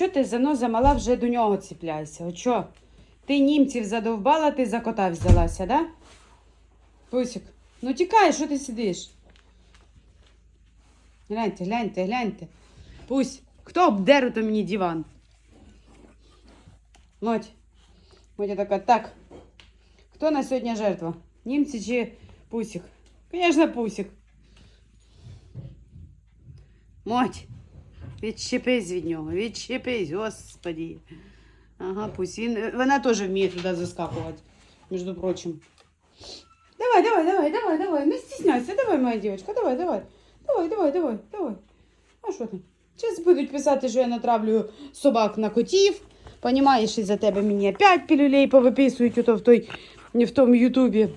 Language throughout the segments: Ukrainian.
Що ти заноза мала вже до нього ціпляйся? Що? Ти німців задовбала, ти за кота взялася, да? Пусик, ну тікай, що ти сидиш? Гляньте, гляньте, гляньте. Пусть. Хто обдер ото мені диван? Моть. Мотя така, так. Хто на сьогодні жертва? Німці чи Пусик? Звісно, Пусик. Моть. Відщепись від нього, відщепись, господі. Ага, пусть. Він, вона теж вміє туди заскакувати, між прочим. Давай, давай, давай, давай, давай, не стесняйся, давай, моя дівчинка, давай, давай. Давай, давай, давай, давай. А що ти? Зараз будуть писати, що я натравлюю собак на котів. Понімаєш, із-за тебе мені опять пілюлей повиписують в, той, в тому Ютубі.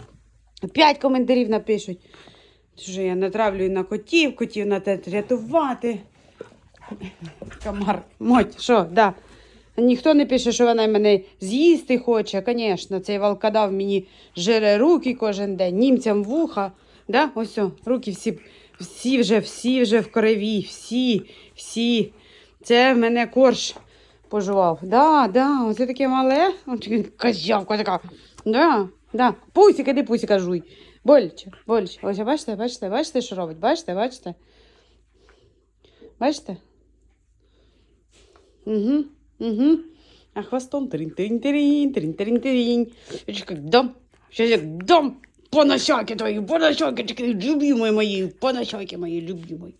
Опять коментарів напишуть. Що я натравлюю на котів, котів те рятувати. Комар. Моть, що, да. Ніхто не пише, що вона мене з'їсти хоче. Звісно, цей волкодав мені жере руки кожен день, німцям вуха. Да? Ось, о, руки всі, всі вже, всі вже в крові, всі, всі. Це мене корж пожував. Да, да, оце таке мале. Козявка така. Да, да. Пусік, іди пусіка жуй. Боляче, боляче. Ось, бачите, бачите, бачите, що робить? Бачите, бачите? Бачите? Угу, угу. А хвостом трин трин трин трин трин трин Видишь, как дом. Сейчас я дом по носяке твоей, по носяке, такие любимые мои, по мои, любимые.